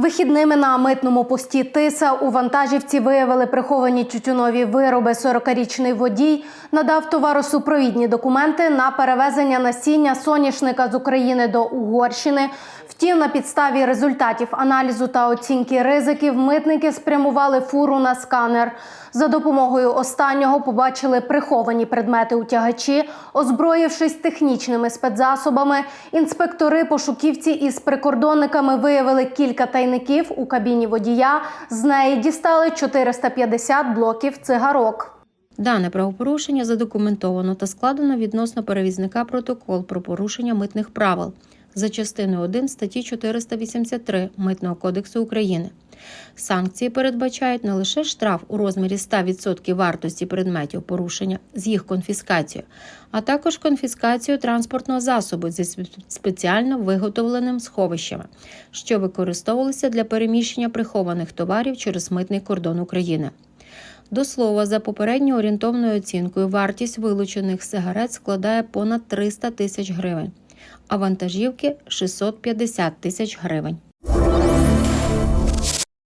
Вихідними на митному пості Тиса у вантажівці виявили приховані тютюнові вироби. 40-річний водій надав товаросупровідні документи на перевезення насіння соняшника з України до Угорщини. Втім, на підставі результатів аналізу та оцінки ризиків митники спрямували фуру на сканер. За допомогою останнього побачили приховані предмети у тягачі, озброївшись технічними спецзасобами. Інспектори пошуківці із прикордонниками виявили кілька тайників у кабіні водія. З неї дістали 450 блоків цигарок. Дане правопорушення задокументовано та складено відносно перевізника протокол про порушення митних правил за частиною 1 статті 483 Митного кодексу України. Санкції передбачають не лише штраф у розмірі 100% вартості предметів порушення з їх конфіскацією, а також конфіскацію транспортного засобу зі спеціально виготовленим сховищами, що використовувалися для переміщення прихованих товарів через митний кордон України. До слова, за попередньо орієнтовною оцінкою, вартість вилучених сигарет складає понад 300 тисяч гривень, а вантажівки 650 тисяч гривень.